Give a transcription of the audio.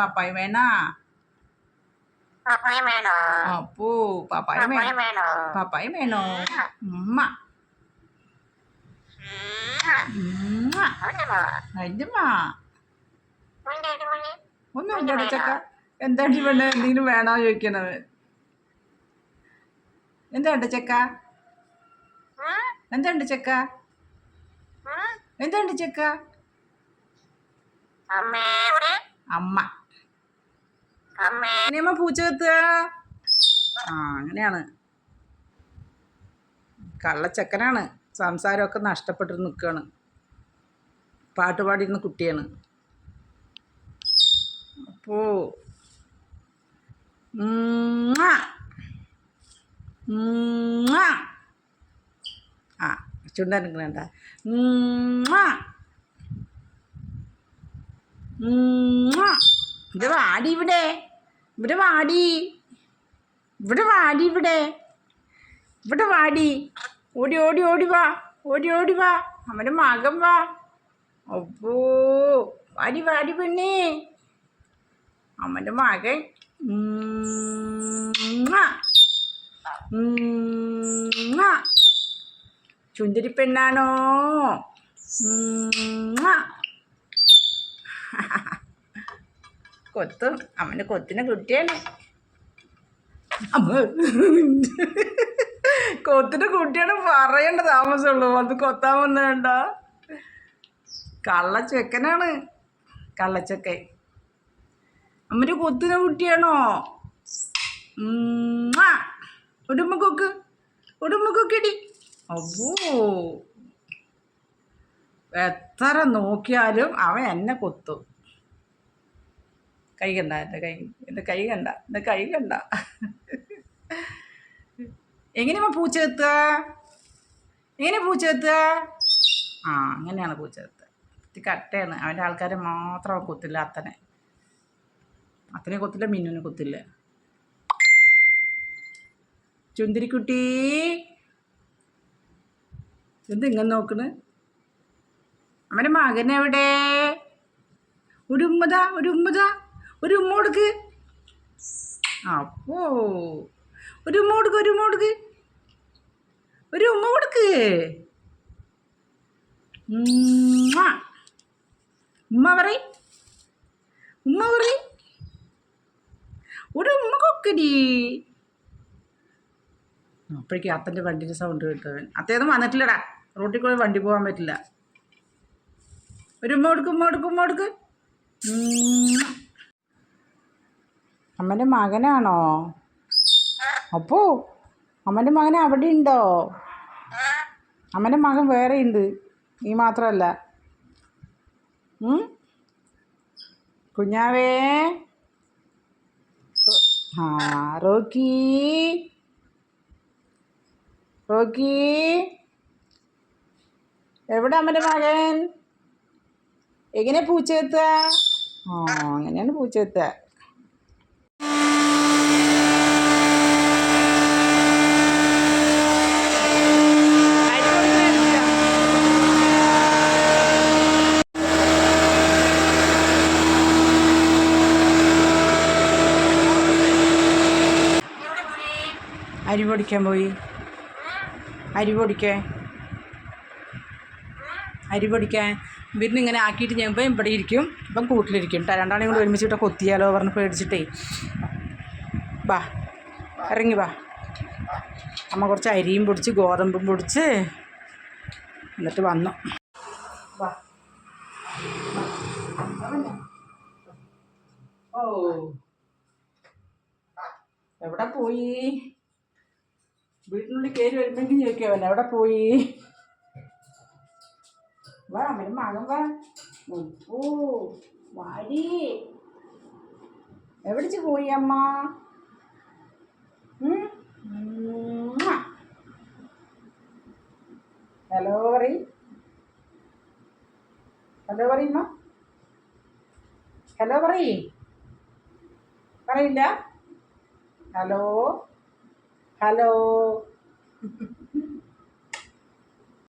പപ്പായ വേണാ അപ്പൂ പപ്പായ വേണം പപ്പായ വേണോ ഉമ്മ ഉണ്ടോ ഉണ്ട് ഉണ്ട് ഉണ്ട് ഒന്നും ഇല്ലട ചക്ക എന്താണ് ഇവിടെ എന്തെങ്കിലും വേണോ ചോദിക്കണത്? എന്താണ്ട് ചക്ക ഉം, എന്താണ്ട് ചക്ക ഉം. എന്താണ്ട് ചക്ക അമ്മേ. ആ അങ്ങനെയാണ്. കള്ളച്ചക്കനാണ്. സംസാരമൊക്കെ നഷ്ടപ്പെട്ടിട്ട് നിൽക്കുകയാണ് പാട്ട് പാടിയിരുന്ന കുട്ടിയാണ്. അപ്പോ. ആ ചുണ്ടനക്കണേണ്ട ഇത് വാടി ഇവിടെ. ഇവിടെ വാടി. ഇവിടെ വാടി ഇവിടെ. ഇവിടെ വാടി. ഓടി ഓടി ഓടി വാ. ഓടി ഓടി വാ. അവന്റെ മകൻ വാ. അപ്പോ വാടി വാടി പെണ്ണേ. അവന്റെ മകൻ. ചുന്തിരി ഉമ്മ. ചുന്ദരി പെണ്ണാണോ? ഉമ്മ. കൊത്തും. അമ്മന്റെ കൊത്തിനെ കുട്ടിയാണ് അമ്മ കൊത്തിന്റെ കുട്ടിയാണ് പറയേണ്ട താമസമുള്ളൂ. അത് കൊത്താൻ വന്നേണ്ട കള്ളച്ചെക്കനാണ്. കള്ളച്ചക്കൻ. അമ്മന്റെ കൊത്തിനെ കുട്ടിയാണോ? കൊക്ക് ഉടുമ്പക്കൊക്ക് കൊക്കിടി അപ്പോ എത്ര നോക്കിയാലും അവൻ എന്നെ കൊത്തും. കൈ കണ്ട എന്റെ കൈ എന്റെ കൈ കണ്ട എന്റെ കൈ കണ്ട. എങ്ങനെയാ പൂച്ച എത്തുക? എങ്ങനെ പൂച്ച എത്തുക? ആ അങ്ങനെയാണ് പൂച്ച എത്തുക. കട്ടയാണ് അവന്റെ ആൾക്കാരെ മാത്രം കൊത്തില്ല അത്തനെ. അത്തനെ കൊത്തില്ല മിന്നുനെ കൊത്തില്ല. ചുന്തിരിക്കുട്ടി. എന്ത് ഇങ്ങനെ നോക്കണ്? അവന്റെ മകനെവിടെ ഒരു ഉമ്മതാ ഒരു ഉമ്മതാ ഒരു ഉമ്മ കൊടുക്ക് അപ്പോ ഒരു ഉമ്മ കൊടുക്ക് ഒരു ഉമ്മ കൊടുക്ക് ഒരു ഉമ്മ. കൊടുക്ക് ഉമ്മ. പറ ഉമ്മ പറ ഒരു ഉമ്മ കൊക്കടി അപ്പോഴേക്കും അത്തന്റെ വണ്ടിന്റെ സൗണ്ട് കേട്ടവൻ അത്തേതും വന്നിട്ടില്ലടാ. റോട്ടിൽ കൂടെ വണ്ടി പോകാൻ പറ്റില്ല. ഒരു ഉമ്മ കൊടുക്കും ഉമ്മ കൊടുക്കും ഉമ്മ. കൊടുക്ക്. അമ്മന്റെ മകനാണോ? അപ്പോ അമ്മന്റെ മകൻ അവിടെ ഉണ്ടോ അമ്മന്റെ മകൻ വേറെ ഉണ്ട് നീ മാത്രമല്ല? കുഞ്ഞാവേ. ആ റോക്കി. റോക്കി. എവിടെ അമ്മന്റെ മകൻ? എങ്ങനെ പൂച്ചെത്തുക ആ അങ്ങനെയാണ് പൂച്ച അരി പൊടിക്കാൻ പോയി. അരി പൊടിക്കേ. അരി പൊടിക്കാൻ വിരുന്ന് ഇങ്ങനെ ആക്കിയിട്ട് ഞാൻ ഇപ്പം ഇവിടെ ഇരിക്കും. ഇപ്പം കൂട്ടിലിരിക്കും കേട്ടോ രണ്ടാളെയും കൂടെ ഒരുമിച്ചിട്ട് കൊത്തിയാലോ പറഞ്ഞ് പേടിച്ചിട്ടേ. വാ ഇറങ്ങി വാ അമ്മ കുറച്ച് അരിയും പൊടിച്ച് ഗോതമ്പും പൊടിച്ച് എന്നിട്ട് വന്നു. വാ ഓ. എവിടെ പോയി? വീട്ടിനുള്ളിൽ കയറി വരുന്നെങ്കിൽ ചോദിക്കാവല്ലോ എവിടെ പോയി? വാ അമ്മ മകം വാ. ഓ വാടി. എവിടിച്ച് പോയി അമ്മ. ഹലോ പറയും. ഹലോ പറയുമ്മ ഹലോ പറയേ. പറയില്ല. ഹലോ? Hello.